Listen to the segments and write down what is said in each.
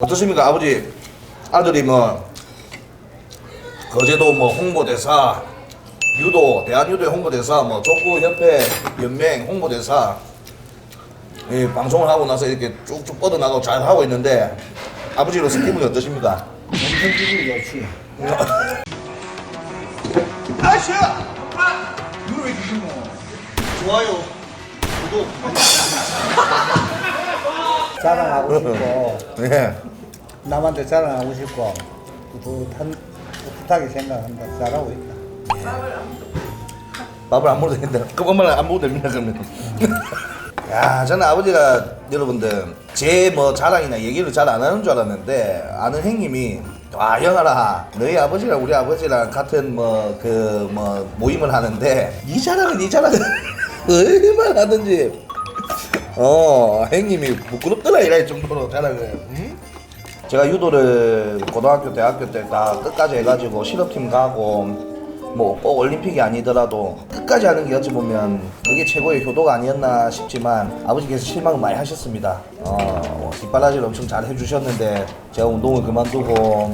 어떻습니까 아버지 아들이 뭐 거제도 뭐 홍보대사 유도 대한유도 홍보대사 뭐 족구협회 연맹 홍보대사 이 방송을 하고 나서 이렇게 쭉쭉 뻗어나가고 잘 하고 있는데 아버지로서 기분이 어떠십니까? 엄청 기분이 좋지. 아시아! 아! 이거 왜 주신 거? 좋아요, 구독. 자랑하고 싶고 예. 남한테 자랑하고 싶고 뿌듯한 뿌듯하게 생각한다. 잘하고 있다. 밥을 안 먹어도 된다. 그럼 엄마는 안 먹어도 됩니다 그러면. 야 저는 아버지가 여러분들 제 뭐 자랑이나 얘기를 잘 안 하는 줄 알았는데 아는 형님이 와 영아라 너희 아버지랑 우리 아버지랑 같은 뭐 그 뭐 모임을 하는데 이 자랑은 이 자랑은 얼마나 하든지 어 형님이 부끄럽더라 이럴 정도로 자랑을 응? 제가 유도를 고등학교 대학교 때 다 끝까지 해가지고 실업팀 가고 뭐 꼭 올림픽이 아니더라도 끝까지 하는 게 어찌 보면 그게 최고의 효도가 아니었나 싶지만 아버지께서 실망을 많이 하셨습니다. 어, 뒷바라지를 엄청 잘 해주셨는데 제가 운동을 그만두고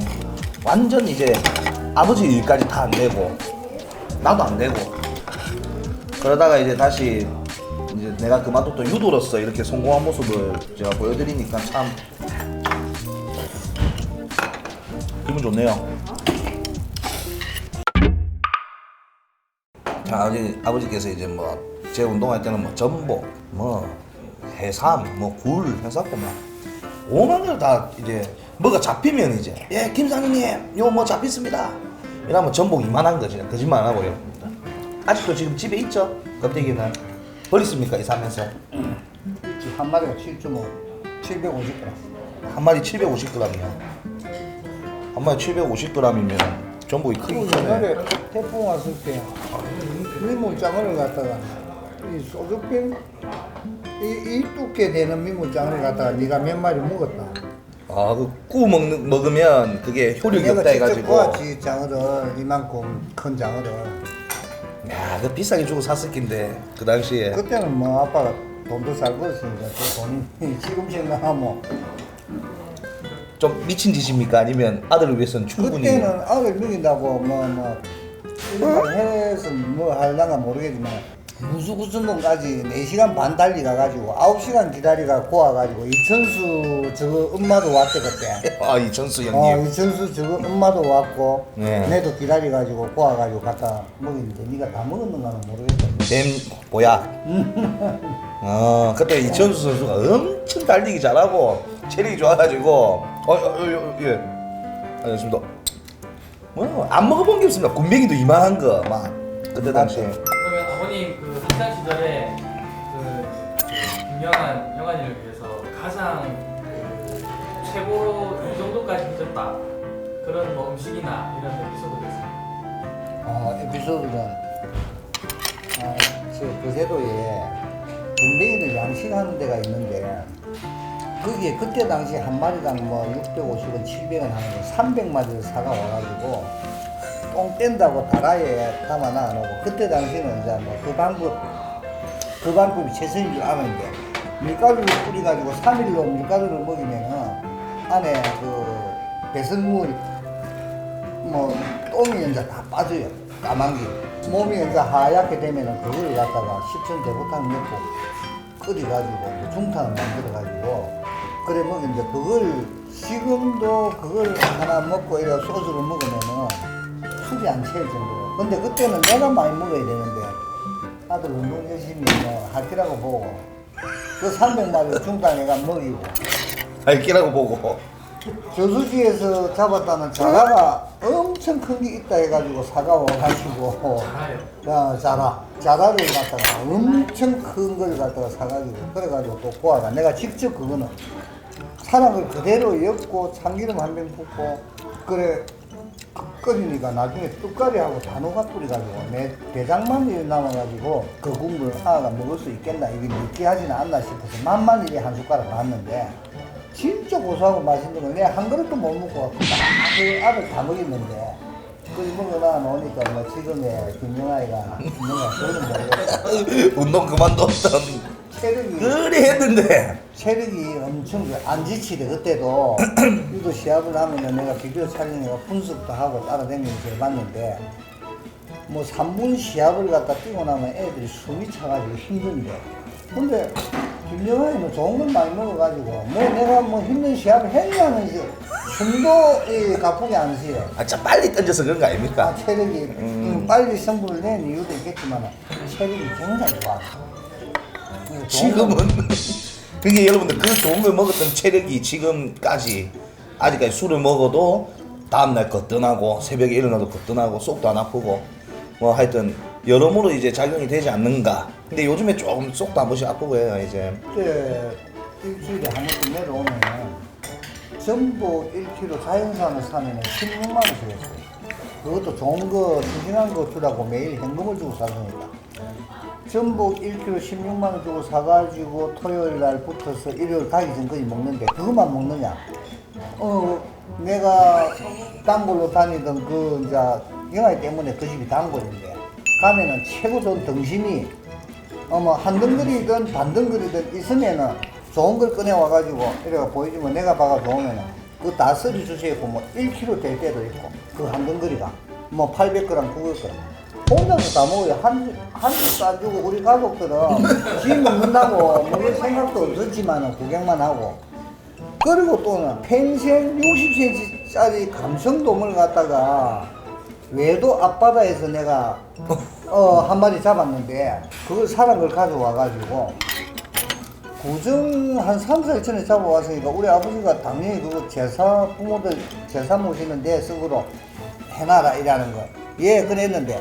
완전 이제 아버지 일까지 다 안 되고 나도 안 되고 그러다가 이제 다시 내가 그만뒀던 유도로서 이렇게 성공한 모습을 제가 보여드리니까 참 기분 좋네요. 자, 아버지, 아버지께서 이제 뭐, 제 운동할 때는 뭐, 전복, 뭐, 해삼, 뭐, 굴 해갖고 막, 오만 걸다 이제, 뭐가 잡히면 이제, 예, 김상님, 요 뭐 잡혔습니다. 이러면 전복 이만한 거지. 거짓말 안 하고 이럽니다. 아직도 지금 집에 있죠? 껍데기는. 버렸습니까? 이 사면서. 한 마리가 7.5, 750g. 한 마리 750g이요. 한 마리 750g이면 전복이 크기 때문에. 옛날에 태풍 왔을 때 민물장어를 갖다가 이 소주병 이, 이 두께 되는 민물장어를 갖다가 네가 몇 마리 먹었다. 아, 그 구워 먹는 먹으면 그게 효력이 내가 없다 직접 해가지고. 구웠지 장어를 이만큼 큰 장어를. 야, 그 비싸게 주고 샀을 낀데 그 당시에. 그때는 뭐 아빠가 돈도 잘 벌었으니까 그 돈이 지금 생각하면 좀 미친 짓입니까? 아니면 아들을 위해서는 충분히. 그때는 아들 먹인다고 뭐뭐 일반 해외에서 뭐 할랑가 모르겠지만 무수구수문까지 4시간 반 달리 가가지고 9시간 기다리가 고와가지고 이천수 저거 엄마도 왔대 그때 아, 이천수 어 형님. 이천수 저거 엄마도 왔고 네. 내도 기다려가지고 고와가지고 갖다 먹였는데 네가 다 먹었는가는 모르겠다 뱀 뭐야? 어, 그때 이천수 선수가 엄청 달리기 잘하고 체력이 좋아가지고. 어, 어, 어, 어 예. 알겠습니다. 뭐안 먹어본 게 없습니다. 군뱅이도 이만한 거 막. 그때 당시에. 유명한 영환이를 위해서 가장 그 최고로 이 정도까지 해줬다 그런 뭐 음식이나 이런 에피소드가 있어요. 어 에피소드는 아, 저 거제도에 군뱅이들 양식하는 데가 있는데 거기에 그때 당시 한 마리당 뭐 650원, 700원 하는데 300마리를 사가 와가지고 똥 뗀다고 다라에 담아놔 놓고 그때 당시는 이제 뭐 그 방법 그 방법이 최선인 줄 아는데 밀가루를 뿌려가지고 3일로 밀가루를 먹이면은 안에 그 배설물 뭐 똥이 이제 다 빠져요. 까만 게 몸이 이제 하얗게 되면은 그걸 갖다가 식전 대보탕 넣고 끓여가지고 중탕을 만들어가지고 그래 먹는데 그걸 지금도 그걸 하나 먹고 이래 소주를 먹으면은 술이 안 채일 정도로 근데 그때는 내가 많이 먹어야 되는데 아들 운동 열심히 뭐 할 거라고 보고 그 300마리 중탕에가 먹이고 알기라고 보고. 저수지에서 잡았다는 자라가 엄청 큰 게 있다 해가지고 사가 와 가지고 잘해요. 야 자라 자라를 갖다가 엄청 큰 걸 갖다가 사가지고 그래가지고 또 고아가 내가 직접 그거는 사람을 그대로 엮고 참기름 한 병 붓고 그래 끓이니까 나중에 떡갈이하고 단호가 뿌려가지고 내 대장만 이 남아가지고 그 국물 아가 먹을 수 있겠나? 이게 느끼하지는 않나 싶어서 만만 일에 한 숟가락 봤는데 진짜 고소하고 맛있는 거 내가 한 그릇도 못 먹고 그 아들 다 먹였는데 끓이 먹어놔 놓으니까 뭐 지금의 김영아이가 김영아 그거는 모르겠다. 운동 그만뒀던 체력이 그래 했는데. 체력이 엄청 그안 지치대 그때도. 유도 시합을 하면은 내가 비디오 촬영해가 분석도 하고 따라다니면서 해봤는데 뭐 3분 시합을 갖다 뛰고 나면 애들이 숨이 차가지고 힘든데. 근데 김영환이는 좋은 걸 많이 먹어가지고 뭐 내가 뭐 힘든 시합을 했냐는 이제 숨도 이 가쁘게 안 쉬어 아 진짜 빨리 던져서 그런 거 아, 아닙니까? 체력이 음. 음, 빨리 승부를 낸 이유도 있겠지만 체력이 굉장히 좋아. 음, 지금은 그게 여러분들 그 좋은 걸 먹었던 체력이 지금까지 아직까지 술을 먹어도 다음날 거뜬하고 새벽에 일어나도 거뜬하고 속도 안 아프고 뭐 하여튼 여러모로 이제 작용이 되지 않는가 근데 요즘에 조금 속도 한 번씩 아프고 해요 이제 그때 일주일에 한 번씩 내려오면 전부 1kg 자연산을 사면 16만 원 주겠어요. 그것도 좋은 거, 싱싱한 거 주라고 매일 현금을 주고 사주니까. 전부 1kg 16만 원 주고 사가지고 토요일 날 붙어서 일요일 가기 전까지 먹는데 그것만 먹느냐? 어, 내가 단골로 다니던 그 이제 영화이 때문에 그 집이 단골인데 가면은 최고 좋은 등심이 어머 한 덩그리든 반 덩그리든 있으면은 좋은 걸 꺼내 와가지고 이래가 보여주면 내가 봐가 좋으면은 그다 썰이 주세요 뭐 1kg 될 때도 있고 그 한 덩그리가 뭐 800g 900g 혼자서 다 먹어요 한 한입 싸주고 우리 가족들은 지 먹는다고 먹을 생각도 없었지만은 구경만 하고 그리고 또는 평생 60cm짜리 감성돔을 갖다가 외도 앞바다에서 내가 어, 한 마리 잡았는데 그걸 걸 가져와가지고 구정 한 3, 4일 전에 잡아왔으니까 우리 아버지가 당연히 그거 제사 부모들 제사 모시는 데 쓰고로 해놔라 이라는 거. 예, 그랬는데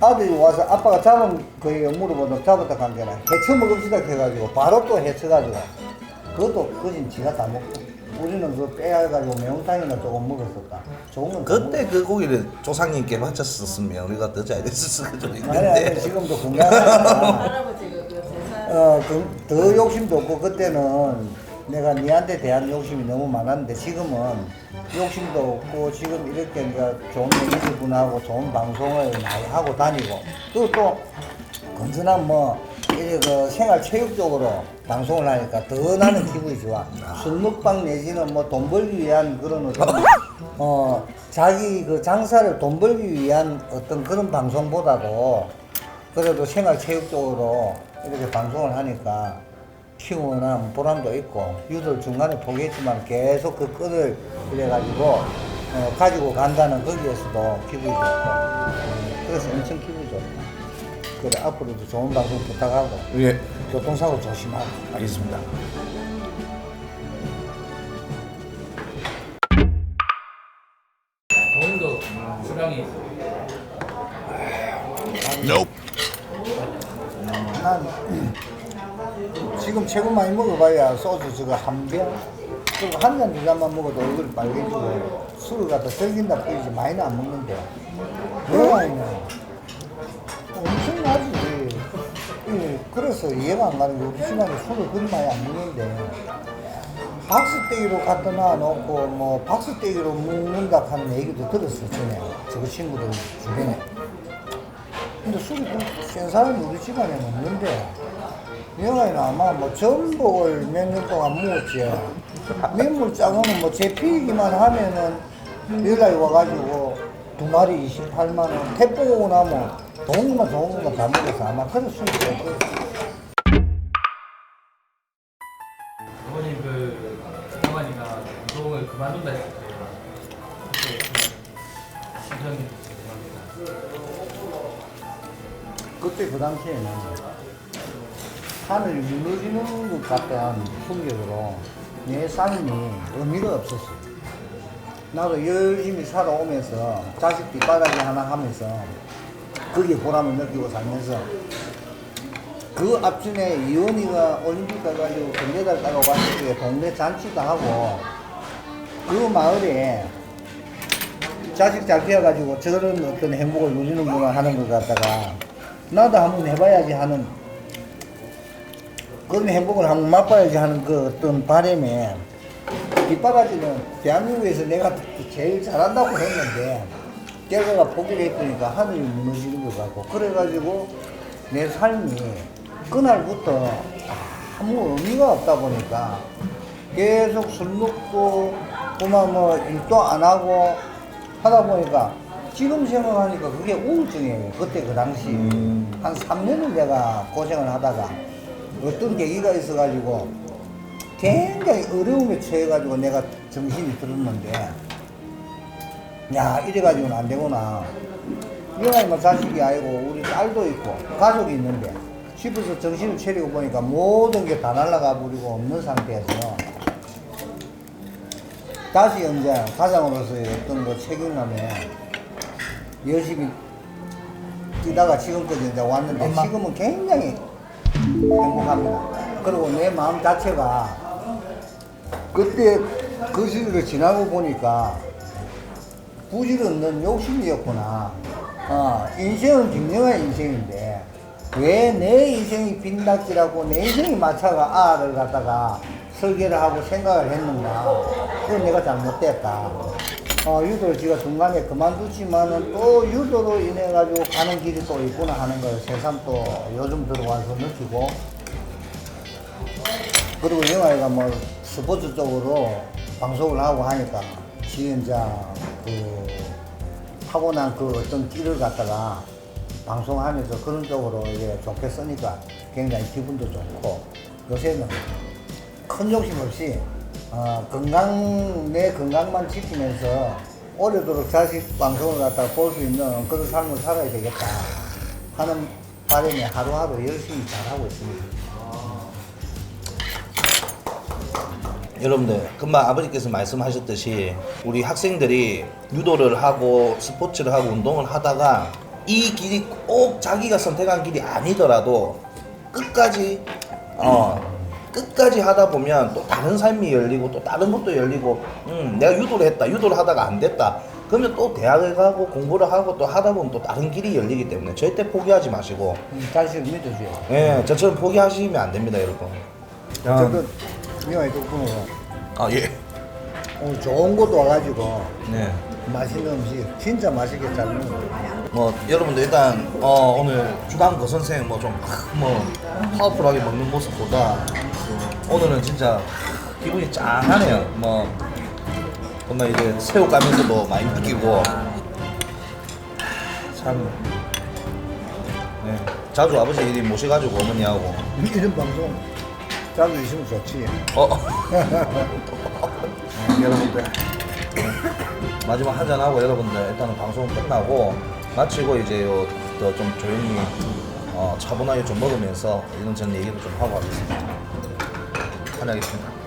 아들이 와서 아빠가 잡은 거예요 물어보도 잡았다 간 게는 해쳐 먹읍시다 해가지고 바로 또 해쳐가지고 그것도 그진 지가 다 먹고 우리는 그거 빼가지고 매운탕이나 조금 먹었었다. 좋은 건 그때 그 고기를 조상님께 바쳤었으면 우리가 더 잘 됐을 수도 아니 아니 있는데. 지금도 건강하니까 할아버지가 그 제사 어, 그, 더 욕심도 없고 그때는 내가 니한테 대한 욕심이 너무 많았는데 지금은 욕심도 없고 지금 이렇게 이제 좋은 얘기분하고 좋은 방송을 많이 하고 다니고 그리고 또 건전한 뭐 이래 그 생활 체육적으로 방송을 하니까 더 나는 기분이 좋아. 술 먹방 내지는 뭐 돈 벌기 위한 그런 어떤 어 자기 그 장사를 돈 벌기 위한 어떤 그런 방송보다도 그래도 생활 체육적으로 이렇게 방송을 하니까 키우는 보람도 있고 유들 중간에 포기했지만 계속 그 끈을 그래가지고 어, 가지고 간다는 거기에서도 기분이 좋고. 음, 그래서 엄청 기분이 좋다. 그래 앞으로도 좋은 방송 부탁하고 예. 교통사고 조심하고. 알겠습니다 최고 많이 먹어봐야 소주 저거 한 병, 그리고 한 잔 두 잔만 먹어도 얼굴이 빨개지고 술을 갖다 즐긴다 뿐이지 많이는 안 먹는데. 여행은 엄청나지. 예, 그래서 이해가 안 가는 게 집안에 술을 그리 많이 안 먹는데. 박스떼기로 갖다 놔놓고 뭐 박스떼기로 먹는다 하는 얘기도 들었어 전에. 저 친구들 주변에. 근데 술이 좀센 사람이 우리 집안에 없는데 영화에는 아마 뭐 전복을 몇 년 동안 먹었지. 민물 짜고는 뭐 제피기만 하면은 연락이 와가지고 두 마리 28만 원. 태풍 오고 나면 동이만 좋은 거다 먹어서 아마 그럴 수 있을 거예요 어머님 그 어머니가 운동을 그만둔다 했을 때 그때 그 심정이 궁금합니다. 그때 그 당시에는 하늘이 무너지는 것 같던 충격으로 내 삶이 의미가 없었어. 나도 열심히 살아오면서 자식 뒷바라지 하나 하면서 거기에 보람을 느끼고 살면서 그 앞전에 이원이가 올림픽 가가지고 금메달 따러 왔을 때 동네 잔치도 하고 그 마을에 자식 잘 키워가지고 저런 어떤 행복을 누리는구나 하는 것 같다가 나도 한번 해봐야지 하는 그런 행복을 한번 맛봐야지 하는 그 어떤 바람에 뒷바가지는 대한민국에서 내가 제일 잘한다고 했는데 결과가 포기를 했으니까 하늘이 무너지는 것 같고 그래가지고 내 삶이 그날부터 아, 아무 의미가 없다 보니까 계속 술 먹고 그만 뭐 일도 안 하고 하다 보니까 지금 생각하니까 그게 우울증이에요. 그때 그 당시 음. 한 3년을 내가 고생을 하다가 어떤 계기가 있어가지고 굉장히 어려움에 처해가지고 내가 정신이 들었는데 야 이래가지고는 안 되구나. 이왕이면 자식이 아니고 우리 딸도 있고 가족이 있는데 집에서 정신을 차리고 보니까 모든 게 다 날아가 버리고 없는 상태에서 다시 이제 가장으로서의 어떤 그 책임감에 열심히 뛰다가 지금까지 이제 왔는데 지금은 굉장히 행복합니다. 그리고 내 마음 자체가 그때 그 시기를 지나고 보니까 부질없는 욕심이었구나. 어, 인생은 증명한 인생인데 왜 내 인생이 빈닥지라고 내 인생이 마차가 아를 갖다가 설계를 하고 생각을 했는가. 그건 내가 잘못됐다. 어, 유도를 지가 중간에 그만두지만은 또 유도로 인해 가지고 가는 길이 또 있구나 하는 걸 새삼 또 요즘 들어와서 느끼고. 그리고 영화가 뭐 스포츠 쪽으로 방송을 하고 하니까 이제 그 하고 난 그 어떤 길을 갖다가 방송하면서 그런 쪽으로 이게 좋게 쓰니까 굉장히 기분도 좋고. 요새는 큰 욕심 없이 어, 건강 내 건강만 지키면서 오래도록 자식 방송을 갖다가 볼수 있는 그런 삶을 살아야 되겠다 하는 바람에 하루하루 열심히 잘하고 있습니다. 여러분들 금방 아버지께서 말씀하셨듯이 우리 학생들이 유도를 하고 스포츠를 하고 운동을 하다가 이 길이 꼭 자기가 선택한 길이 아니더라도 끝까지 어 끝까지 하다 보면 또 다른 삶이 열리고 또 다른 것도 열리고 음 내가 유도를 했다 유도를 하다가 안 됐다 그러면 또 대학을 가고 공부를 하고 또 하다 보면 또 다른 길이 열리기 때문에 절대 포기하지 마시고 음, 자식을 믿어줘요. 예 저처럼 포기하시면 안 됩니다 여러분 어쨌든 미화의 덕분으로 아 예. 오늘 좋은 곳도 와가지고 네. 맛있는 음식 진짜 맛있게 잘 먹어요. 뭐 여러분들 일단 어, 오늘 주당 거 선생 뭐 좀 뭐 파워풀하게 먹는 모습보다 오늘은 진짜 기분이 짱하네요. 뭐 정말 이제 새우 까면서도 많이 느끼고 참 네. 자주 아버지 일이 모셔가지고 어머니하고 이런 방송 자주 있으면 좋지. 어 여러분들 마지막 한잔 하고 여러분들 일단은 방송 끝나고 마치고 이제 요좀 조용히 어, 차분하게 좀 먹으면서 이런저런 얘기도 좀 하고 하겠습니다. 한잔하겠습니다.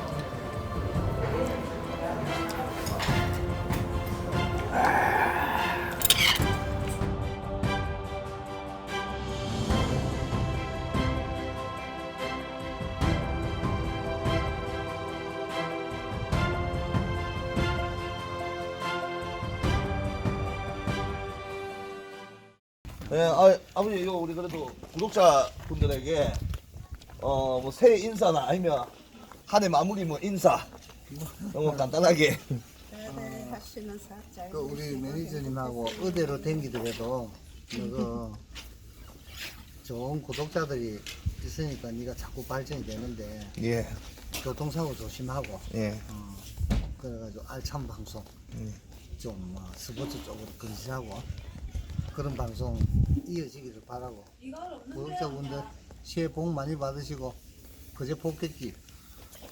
네, 아, 아버지 이거 우리 그래도 구독자 분들에게 어 뭐 새해 인사나 아니면 한 해 마무리 뭐 인사 너무 간단하게 네, 하시는 사장. 그 우리 매니저님하고 의대로 댕기더라도 너그 좋은 구독자들이 있으니까 네가 자꾸 발전이 되는데 예 교통사고 조심하고 예. 어, 그래가지고 알찬 방송 음. 좀 뭐, 스포츠 쪽으로 근시하고 그런 방송 이어지기를 바라고 구독자분들 새해 복 많이 받으시고 그제 복귀기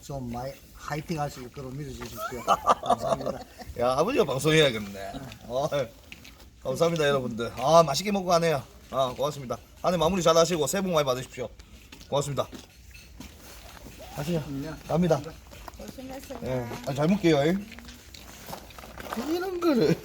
좀 많이 화이팅 할 수 있도록 믿어주십시오 감사합니다 야 아버지가 방송해야겠네. 어, 감사합니다 여러분들. 아 맛있게 먹고 가네요. 아 고맙습니다. 한해 마무리 잘 하시고 새해 복 많이 받으십시오. 고맙습니다. 가시죠. 갑니다. 조심하세요. 예, 아, 잘 먹게요. 이. 이런 거를.